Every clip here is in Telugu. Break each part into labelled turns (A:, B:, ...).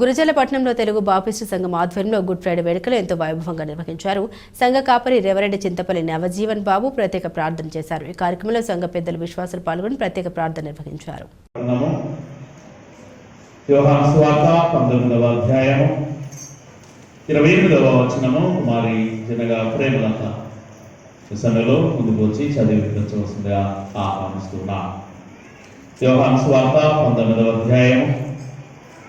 A: గురజాలపట్నంలో తెలుగు బాపిస్టు సంఘం ఆధ్వర్యంలో గుడ్ ఫ్రైడే వేడుకలు ఎంతో వైభవంగా నిర్వహించారు. సంఘ కాపరి రెవరెడ్డి చింతపల్లి నవజీవన్ బాబు ప్రత్యేక ప్రార్థన చేశారు. ఈ కార్యక్రమంలో సంఘ పెద్దలు విశ్వాసులు పాల్గొని ప్రత్యేక ప్రార్థన నిర్వహించారు.
B: గ్రంథము యోహాను పంతొమ్మిదవ అధ్యాయము ఇరవై ఎనిమిదవ వచనము కుమారి జనగా ప్రేమలత ఈ సమయంలో ముందుకు వచ్చి చదివి వినిపించవలసిందిగా ఆహ్వానిస్తున్నా. యోహాను స్వార్థ పంతొమ్మిదవ అధ్యాయము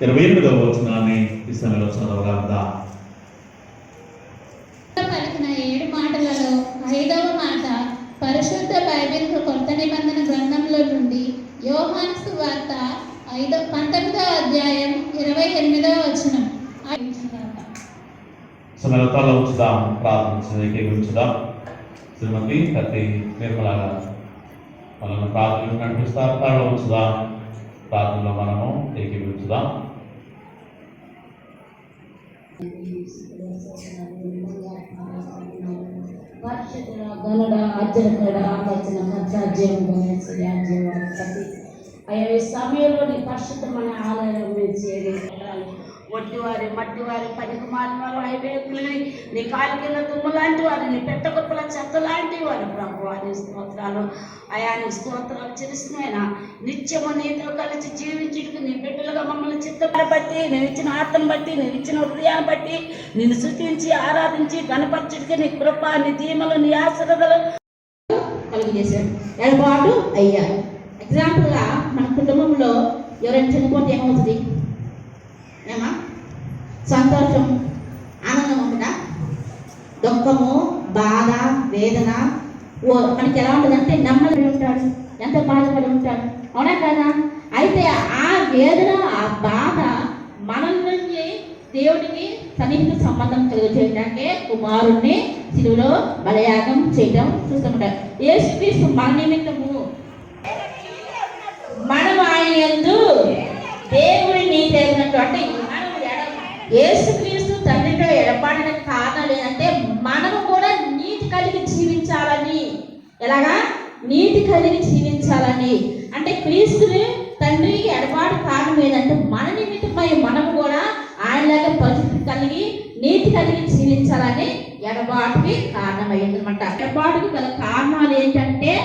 B: ఇరవై ఎనిమిదవ వచనాన్ని ఈ సమయంలో చదవగలదా
C: పలికిన ఏడు మాటలలో ఐదవ మాట పరిశుద్ధ బైబిల్ కొత్త నిబంధన గ్రంథంలో నుండి యోహాను సువార్త ఐదో పంతొమ్మిదవ అధ్యాయం ఇరవై ఎనిమిదవ వచనం.
B: సమయంలో తల ఉంచుదాం ప్రార్థించి ఏకీభవించుదాం శ్రీమతి కత్తి నిర్మల వాళ్ళని ప్రార్థన నడిపిస్తారు. తల ఉంచుదాం ప్రార్థనలో మనము ఏకీభవించుదాం.
D: పరిశుద్ధుడ గనుడ అర్జునుడ వచ్చిన ఖర్చాజ్యం గణేశ అయ్యా సమయంలో పరిశుద్ధమైన ఆలయం వడ్డివారి మట్టివారి పనికి మారిన వారు ఐవేకులని నీ కాలు కింద తుమ్ము లాంటి వారు నీ పెట్ట గొప్పల చెత్త లాంటి వారు. ప్రభు అని స్తోత్రాలు. అయాని స్తోత్రాలు చిరుస్తున్నాయినా నిత్యము నీతో కలిసి జీవించుటకు నీ బిడ్డలుగా మమ్మల్ని చిత్తపడ బట్టి నేను ఇచ్చిన ఆత్మను బట్టి నేను ఇచ్చిన హృదయాన్ని బట్టి నిన్ను శృతించి ఆరాధించి గణపరచుడికి నీ కృప నీ దీమలు నీ ఆశ్రదలు కలిగజేశాడు ఎడబాటు అయ్యారు ఎగ్జాంపుల్గా మన కుటుంబంలో ఎవరైనా చనిపోతే ఏమవుతుంది? ఏమా? సంతోషం ఆనందం ఉంటుందా? దుఃఖము బాధ వేదన ఓ మనకి ఎలా ఉంటుందంటే నెమ్మది ఉంటాడు ఎంత బాధపడి ఉంటాడు. అవునా కదా? అయితే ఆ వేదన ఆ బాధ మనల నుంచి దేవుడికి సన్నిహిత సంబంధం కలిగజేయడానికే కుమారుణ్ణి శిలువులో బలయాగం చేయడం చూస్తుంటారు యేసుక్రీస్తు మన నిమిత్తము మనం ఆయన యందు దేవుడి నీతి అయినట్టు అంటే మనం ఎడ- యేసుక్రీస్తు తండ్రితో ఎడబాడిన కారణం ఏంటంటే మనము కూడా నీతి కలిగి జీవించాలని. ఎలాగా? నీతి కలిగి జీవించాలని. అంటే క్రీస్తుని తండ్రికి ఎడబాటు కారణం ఏంటంటే మన నిమిత్తమై మనం కూడా ఆయనలాగా పరిస్థితి కలిగి నీతి కలిగి జీవించాలని ఎడబాటుకి కారణమైంది అనమాట ఎడబాటుకి గల కారణాలు ఏంటంటే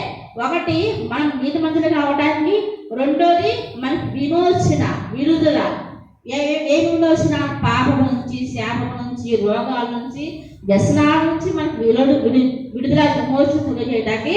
D: ఒకటి మనం నీతి మందులు కావడానికి రెండోది మనకు విమోచన. ఏ- ఏ- వచ్చిన విమోచన పాపం నుంచి శాపం నుంచి రోగాల నుంచి వ్యసనాల నుంచి మనకు విలుడు విడుదల విమోచన చేయడానికి